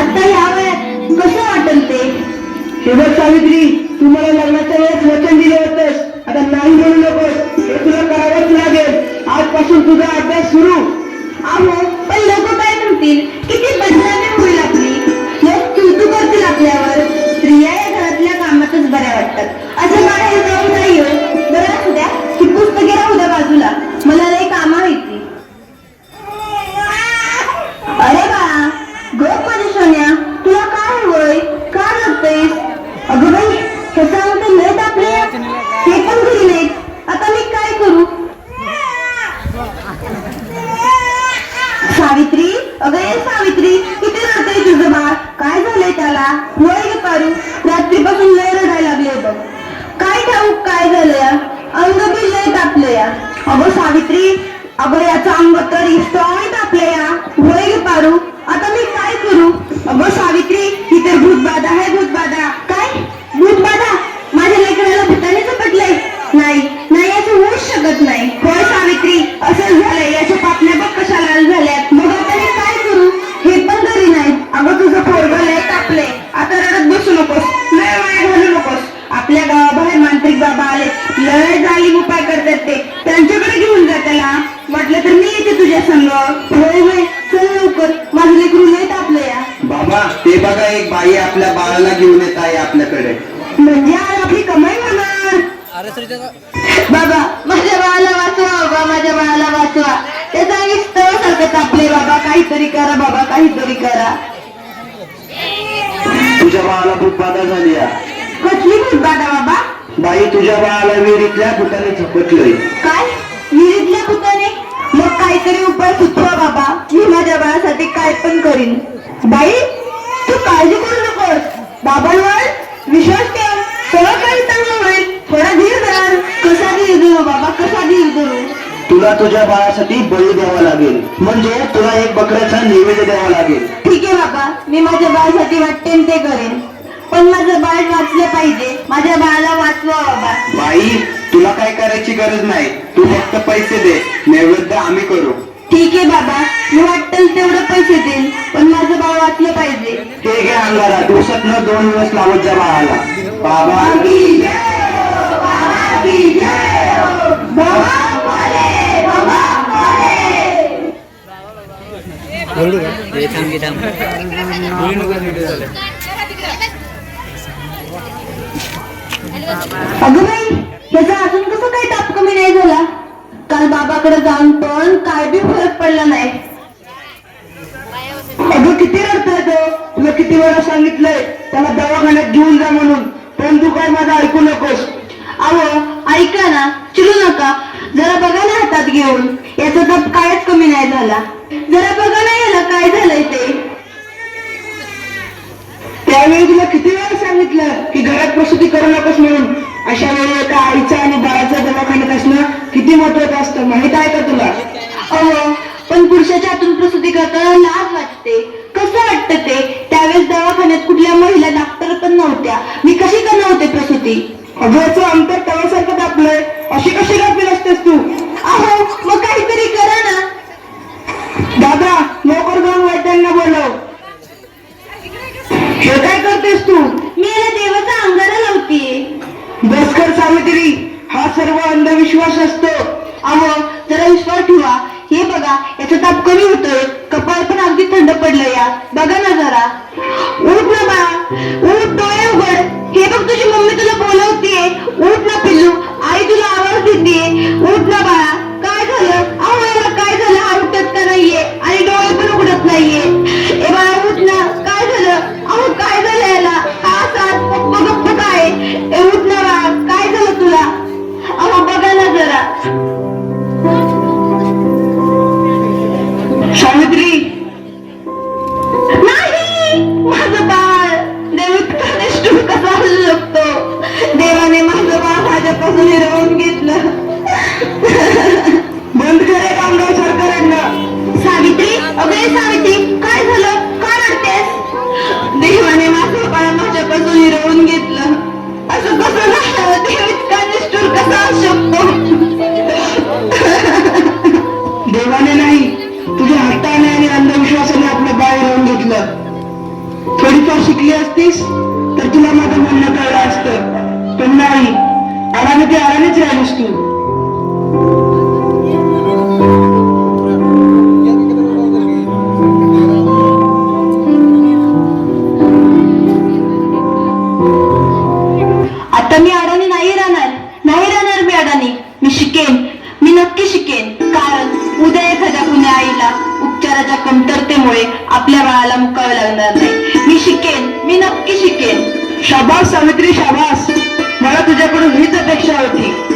आता वयात कसं वाटल ते? बघ सावित्री तू मला लग्नाच्या वेळेस वचन दिलं होतंस आता नाही म्हणू नकोस. हे तुला करावंच लागेल. आजपासून तुझा अभ्यास सुरू. अहो पण लोक काय म्हणतील? किती बदनामी याचं तर स्ट्रॉंग या वय पारू आता मी काय करू? अगं सावित्री ही तर भूतबाधा आहे भूतबाधा. आहे आपल्याकडे म्हणजे आज आपली कमाई होणार. बाबा माझ्या बाळाला वाचवा बाबा माझ्या बाळाला वाचवा. ते सांगितलं सारखं तापले बाबा. काहीतरी करा बाबा काहीतरी करा. तुझ्या बाळाला भूतबाधा झाली. कसली भूतबाधा बाबा? बाई तुझ्या बाळाला विहिरीतल्या भूताने झपटलंय. काय? विहिरीतल्या भूताने? मग काहीतरी उपाय सुचवा बाबा. मी माझ्या बाळासाठी काय पण करीन. बाई तू काळजी करू नकोस. बाबांवर विश्वास ठेव सगळं काही चांगलं होईल थोडा धीर धर. कसा धीर धरू बाबा कसा धीर धरू? तुला तुझ्या बाळासाठी बळी द्यावा लागेल. म्हणजे तुला एक बकऱ्याचा नैवेद्य द्यावा लागेल. ठीक आहे बाबा मी माझ्या बाळासाठी वाटते ते करेन. पण माझं बाळ वाचलं पाहिजे. माझ्या बाळाला वाचवा बाबा. बाई तुला काय करायची गरज नाही. तू फक्त पैसे दे. नैवेद्य आम्ही करू. ठीक आहे बाबा मी वाटेल तेवढं पैसे देईन पण माझं बाळ वाचलं पाहिजे. ते घे अंगारा दिवसात न दोन दिवस लावत जा बाळाला. बाबा. हे की बोलू झाला अगं बाई त्याचा अजून कसं काही ताप कमी नाही झाला? काल बाबाकडे जाऊन पण काय बी फरक पडला नाही. अगं किती रडताय तो. तुला किती वेळा सांगितलंय त्याला दवाखान्यात घेऊन जा म्हणून. पण तू काय माझा ऐकू नकोस. अहो ऐका ना चिरू नका. जरा बघा ना हातात घेऊन. याचा ताप कायच कमी नाही झाला. जरा बघा ना याला काय झालंय ते. त्यावेळी तुला किती वेळा सांगितलं की घरात प्रसूती करू नकोस म्हणून. अशा वेळी एका आईचा आणि बाळाचा दवाखान्यात असणं किती महत्वाचं असतं माहीत आहे का तुला? अहो पण पुरुषाच्या हातून प्रसूती करताना लाज वाटते. कसं वाटतं ते? त्यावेळेस दवाखान्यात कुठल्या महिला डॉक्टर पण नव्हत्या. मी कशी करणार होते प्रसूती अगोचं अंतर तवासारखं दापलंय अशी कशी गाफील असतेस तू? अहो मग काहीतरी करा ना. दादा लवकर जाऊन वैद्यांना बोलव हे काय करतेस तू मी याला देवाचा अंगारा लावतीये बसकर सावित्री हा सर्व अंधविश्वास असतो. अहो जरा विश्वास ठेवा. हे बघा याचा ताप कमी होतोय. कपाळ पण अगदी थंड पडलं या. बघा ना जरा. उठ ना बाळा उठ डोळे उघड. सांगितलं थोडीफार शिकली असतीस तर तुला माझं म्हणणं कळलं असत. पण नाही आराम ते आरानेच राहिलीस तू. आता मी आराने हो सावित्री शाबास. मला तुझ्याकडून हीच अपेक्षा होती.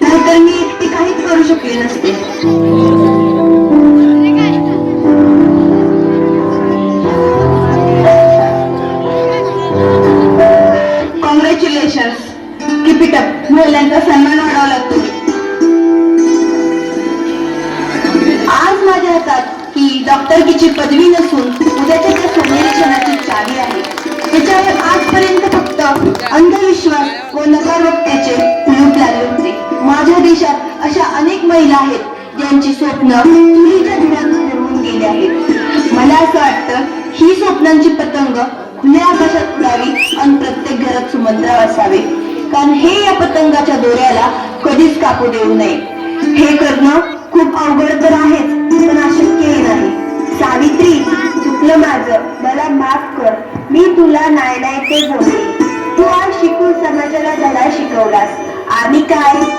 तर मी एकटी काहीच करू शकली नसते. महिला आहेत ज्यांची स्वप्न मुलीच्या धुळ्यात हरवून गेली आहेत. मला असं वाटतं ही स्वप्नांची पतंग खुल्या आकाशात उडावी आणि प्रत्येक घरात सुमंत्रा असावे. कारण हे या पतंगाच्या दोऱ्याला कधीच कापू देऊ नये. हे करणं खूप अवघड तर आहेच पण अशक्यही नाही. सावित्री चुकलं माझं. मला माफ कर. मी तुला नाही नाही ते बोलते तू आज शिकून समाजाला धडा शिकवलास. आम्ही काय